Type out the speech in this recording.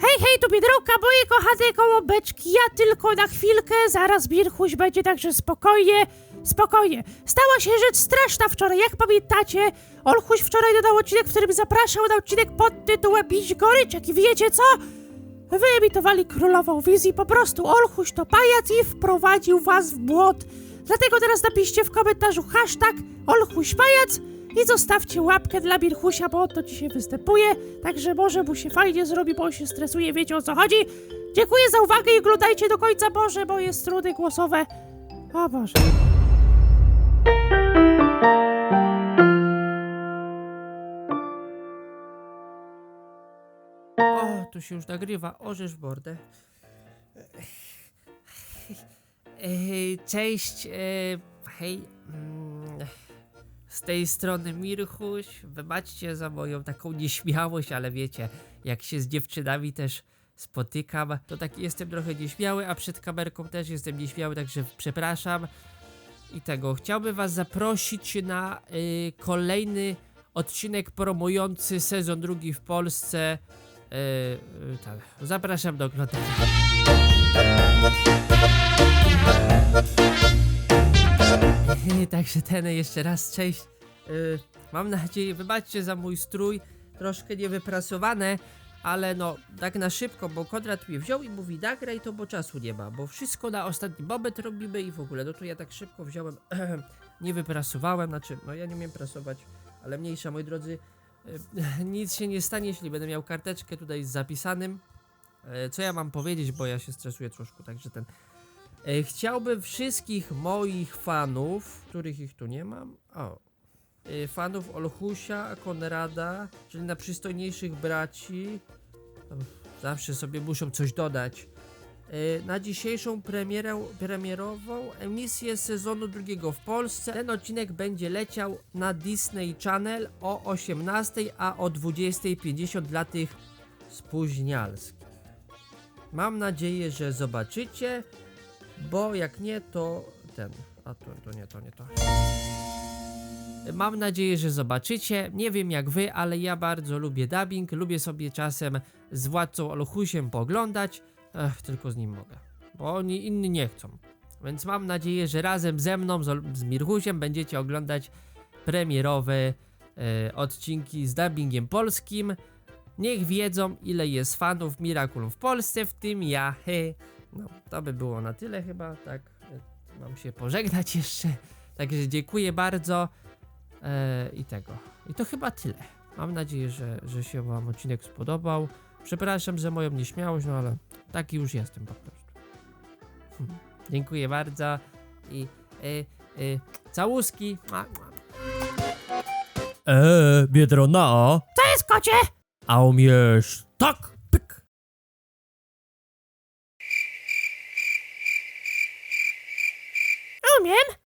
Hej, hej, tu Biedronka, moje kochane kołobeczki, ja tylko na chwilkę, zaraz Birchuś będzie, także spokojnie, spokojnie. Stała się rzecz straszna wczoraj, jak pamiętacie, Olchuś wczoraj dodał odcinek, w którym zapraszał na odcinek pod tytułem Bić Goryczek i wiecie co? Wyemitowali królową wizji, po prostu Olchuś to pajac i wprowadził was w błąd. Dlatego teraz napiszcie w komentarzu hashtag Olchuś pajac i zostawcie łapkę dla Birchusia, bo to dzisiaj występuje, także może mu się fajnie zrobi, bo on się stresuje, wiecie o co chodzi. Dziękuję za uwagę i oglądajcie do końca, Boże, moje struny głosowe. O Boże. O, tu się już nagrywa, orzesz w bordę. Cześć, e, hej. Z tej strony Mirchuś. Wybaczcie za moją taką nieśmiałość, ale wiecie, jak się z dziewczynami też spotykam, to taki jestem trochę nieśmiały, a przed kamerką też jestem nieśmiały, także przepraszam. I tego, chciałbym was zaprosić na y, kolejny odcinek promujący sezon drugi w Polsce. Y, y, tak, zapraszam do oglądania. Także ten jeszcze raz cześć. Yy, mam nadzieję, wybaczcie za mój strój, troszkę niewyprasowany, ale no, tak na szybko, bo Konrad mnie wziął i mówi, nagraj to, bo czasu nie ma, bo wszystko na ostatni moment robimy i w ogóle, no to ja tak szybko wziąłem, nie wyprasowałem, znaczy, no ja nie umiem prasować, ale mniejsza, moi drodzy, yy, nic się nie stanie, jeśli będę miał karteczkę tutaj z zapisanym, Yy, co ja mam powiedzieć, bo ja się stresuję troszkę, także ten... E, Chciałbym wszystkich moich fanów, których ich tu nie mam, o, e, fanów Olchusia, Konrada, czyli na przystojniejszych braci, zawsze sobie muszą coś dodać, e, na dzisiejszą premierę, premierową emisję sezonu drugiego w Polsce. Ten odcinek będzie leciał na Disney Channel o 18, a o 20.50 dla tych spóźnialskich. Mam nadzieję, że zobaczycie. Bo jak nie, to ten. A to, to nie, to nie to. Mam nadzieję, że zobaczycie. Nie wiem jak wy, ale ja bardzo lubię dubbing. Lubię sobie czasem z władcą Olchusiem poglądać. Ech, tylko z nim mogę. Bo oni inni nie chcą. Więc mam nadzieję, że razem ze mną, z, z Mirchusiem, będziecie oglądać premierowe e, odcinki z dubbingiem polskim. Niech wiedzą, ile jest fanów Miracle w Polsce, w tym ja. He. No, to by było na tyle chyba, tak. Mam się pożegnać jeszcze. Także dziękuję bardzo. E, I tego. I to chyba tyle. Mam nadzieję, że, że się Wam odcinek spodobał. Przepraszam za moją nieśmiałość, no ale taki już jestem po prostu. Hm. Dziękuję bardzo i e, e, całuski. Eee, Biedrona, To jest kocie! a umiesz tak, pyk. Umiem.